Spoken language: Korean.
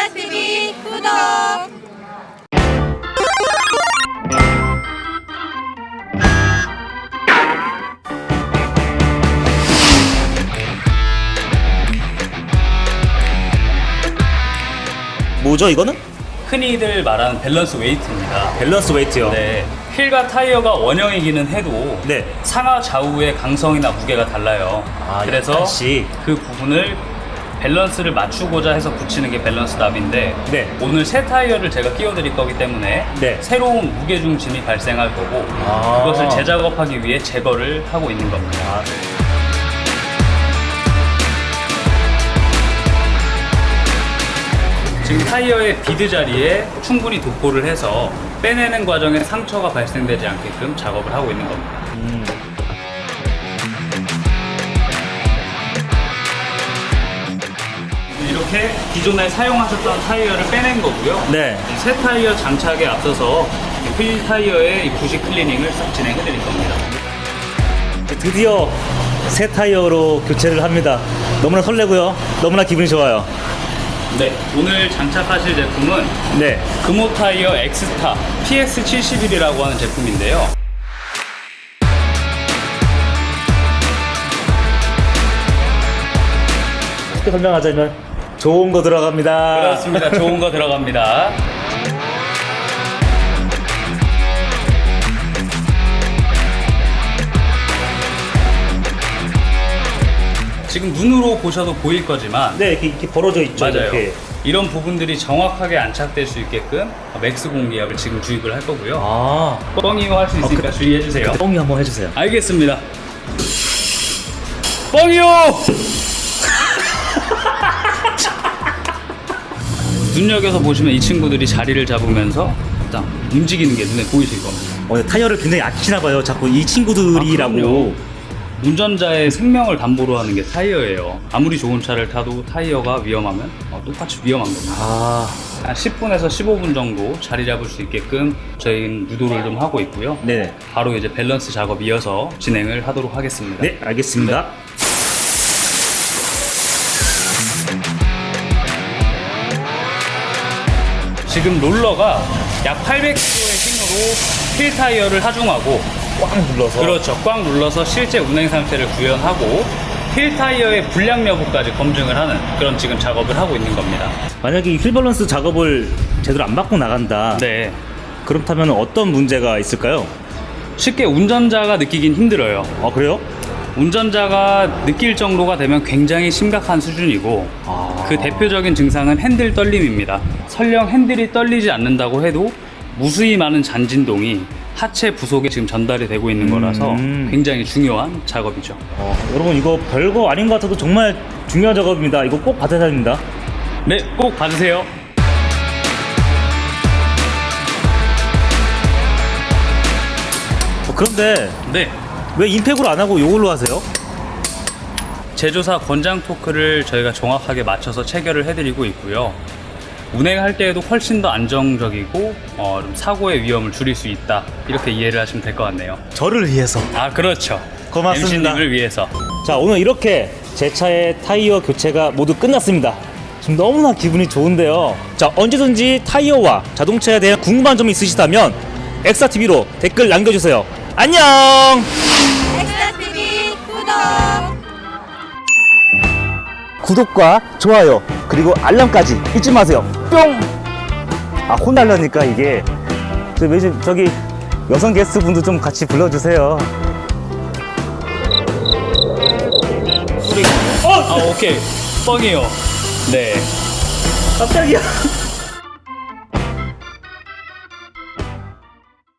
엑스TV 구독! 뭐죠 이거는? 흔히들 말하는 밸런스 웨이트입니다. 밸런스 웨이트요. 네, 휠과 타이어가 원형이기는 해도 네. 상하 좌우의 강성이나 무게가 달라요. 아, 그래서 약간씩. 그 부분을 밸런스를 맞추고자 해서 붙이는 게 밸런스 납인데 네. 오늘 새 타이어를 제가 끼워드릴 거기 때문에 네. 새로운 무게 중심이 발생할 거고 아. 그것을 재작업하기 위해 제거를 하고 있는 겁니다. 아, 지금 타이어의 비드 자리에 충분히 도포를 해서 빼내는 과정에 상처가 발생되지 않게끔 작업을 하고 있는 겁니다. 음. 이렇게 기존에 사용하셨던 타이어를 빼낸 거고요. 네. 새 타이어 장착에 앞서서 휠 타이어의 이 부식 클리닝을 싹 진행해 드릴 겁니다. 드디어 새 타이어로 교체를 합니다. 너무나 설레고요. 너무나 기분이 좋아요. 네, 오늘 장착하실 제품은 네. 금호 타이어 엑스타 PX71이라고 하는 제품인데요. 쉽게 설명하자면 좋은 거 들어갑니다. 그렇습니다. 좋은 거 들어갑니다. 지금 눈으로 보셔도 보일 거지만 네, 이렇게, 이렇게 벌어져 있죠. 맞아요. 이렇게. 이런 부분들이 정확하게 안착될 수 있게끔 맥스 공기압을 지금 주입을 할 거고요. 아, 뻥이요 할 수 있으니까 그- 주의해 주세요. 뻥이 한번 해주세요. 알겠습니다. 뻥이요! 눈여겨서 보시면 이 친구들이 자리를 잡으면서 딱 움직이는 게 눈에 보이실 겁니다. 어, 타이어를 굉장히 아끼나 봐요. 자꾸 이 친구들이라고. 아, 그럼요. 운전자의 생명을 담보로 하는 게 타이어예요. 아무리 좋은 차를 타도 타이어가 위험하면 어, 똑같이 위험한 겁니다. 아, 한 10분에서 15분 정도 자리 잡을 수 있게끔 저희는 유도를 좀 하고 있고요. 네. 바로 이제 밸런스 작업 이어서 진행을 하도록 하겠습니다. 네, 알겠습니다. 지금 롤러가 약 800kg의 힘으로 휠 타이어를 하중하고 꽉 눌러서. 그렇죠. 꽉 눌러서 실제 운행 상태를 구현하고 휠 타이어의 불량 여부까지 검증을 하는 그런 지금 작업을 하고 있는 겁니다. 만약에 이휠 밸런스 작업을 제대로 안 받고 나간다. 네. 그렇다면 어떤 문제가 있을까요? 쉽게 운전자가 느끼긴 힘들어요. 아, 그래요? 운전자가 느낄 정도가 되면 굉장히 심각한 수준이고 아. 그 대표적인 증상은 핸들 떨림입니다. 설령 핸들이 떨리지 않는다고 해도 무수히 많은 잔진동이 하체 부속에 지금 전달이 되고 있는 거라서 음. 굉장히 중요한 작업이죠. 어, 여러분 이거 별거 아닌 것 같아도 정말 중요한 작업입니다. 이거 꼭 받아야 됩니다. 네, 꼭 봐주세요. 어, 그런데 네. 왜 임팩으로 안 하고 이걸로 하세요? 제조사 권장 토크를 저희가 정확하게 맞춰서 체결을 해드리고 있고요. 운행할 때에도 훨씬 더 안정적이고 어, 좀 사고의 위험을 줄일 수 있다 이렇게 이해를 하시면 될 것 같네요. 저를 위해서. 아 그렇죠. 고맙습니다. MC님을 위해서. 자 오늘 이렇게 제 차의 타이어 교체가 모두 끝났습니다. 지금 너무나 기분이 좋은데요. 자 언제든지 타이어와 자동차에 대한 궁금한 점이 있으시다면 엑사TV로 댓글 남겨주세요. 안녕. 엑스TV 구독! 구독과 좋아요 그리고 알람까지 잊지 마세요. 뿅. 아 혼날려니까 이게 저 매주 저기 여성 게스트 분도 좀 같이 불러주세요. 아 오케이 뻥이요. 네. 깜짝이야.